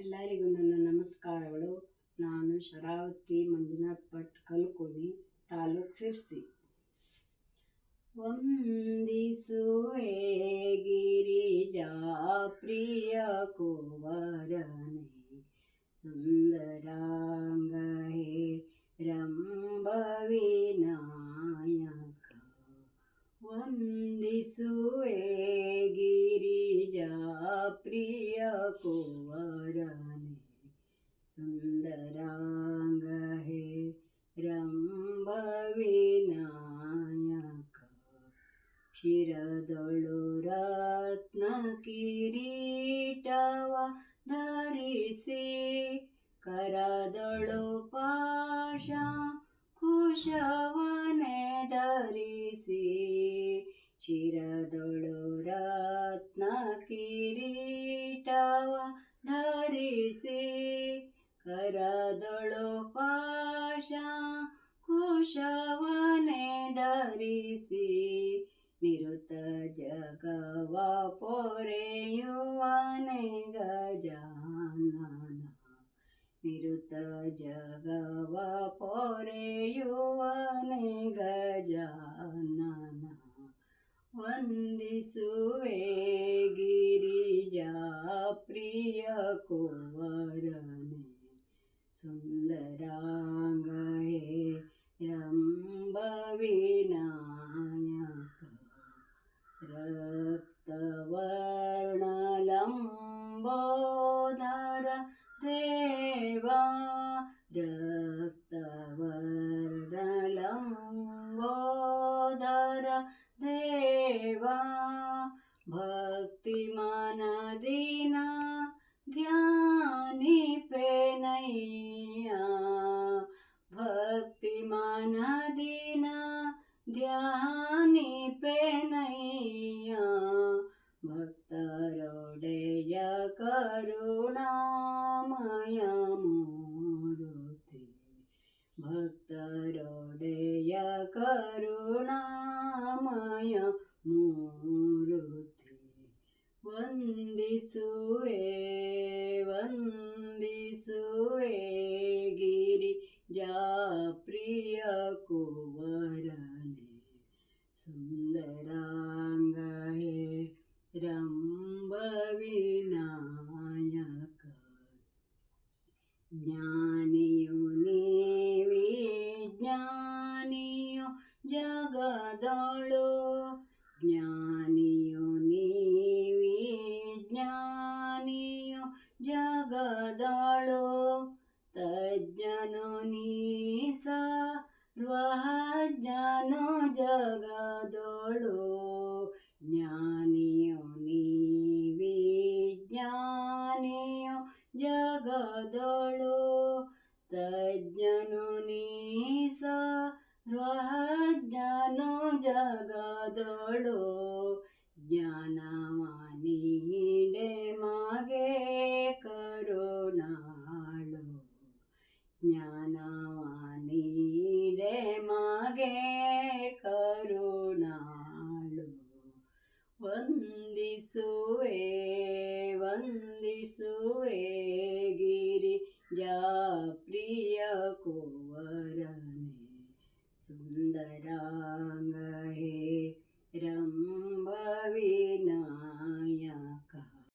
ಎಲ್ಲರಿಗೂ ನನ್ನ ನಮಸ್ಕಾರಗಳು. ನಾನು ಶರಾವತಿ ಮಂಜುನಾಥ್ ಭಟ್ ಕಲ್ಕೋಣಿ ತಾಲೂಕ್ ಸಿರ್ಸಿ ವಂದಿಸುವೆ ಗಿರಿಜಾ, ಪ್ರಿಯ ಕೋವರನೆ. ಸುಂದರಾಂಗ ಹೇ ರಂಭ ವಿನಾಯಕ ವಂದಿಸುವೆ ಗಿರಿಜಾ, ಪ್ರಿಯ ಕುವರನೆ सुन्दराङ्ग हे रम्बविनायक शिरदोळु रत्नकिरीटव ಧರಿಸಿ ಕರದೊಳು ಪಾಶ ಕುಶವನೆ ಧರಿಸಿ ಶಿರದೊಳು ರತ್ನ ಕಿರೀಟವ ಧರಿಸಿ ಕರದೊಳು ಪಾಶ ಕುಶವನೆ ಧರಿಸಿ ನಿರುತ ಜಗವ ಪೊರೆಯುವನೆ ಗಜಾನನ ನಿರುತ ಜಗವ ಪೊರೆಯುವನೆ ಗಜಾನನ ವಂದಿಸುವೆ ಗಿರಿಜಾ ಪ್ರಿಯ ಕುವರನೆ सुन्दराङ्गये सुन्दराङ्गना रक्त ्यानिपनैया भक्त रोडे करुणामया मरु भक्त रोडे युणामया मृथि वन्दिसुवे। सुन्दराङ्गम्भविनायक रम्बविनायक ज्ञानियो जगदळो ज्ञानियो वे ज्ञानियो जगदळो तज्ज्ञानोनि सा रो ज्ञानो जगदोडो ज्ञानयो ज्ञान जगदोडो तज्ज्ञानोनी सह ज्ञानो जगदोडो ज्ञान ಮಗೆ ಕರುಣಾಳು. ವಂದಿಸುವೆ ವಂದಿಸುವೆ ಗಿರಿ ಜಾಪ್ರಿಯ ಕುವರನೆ. ಸುಂದರಾಂಗ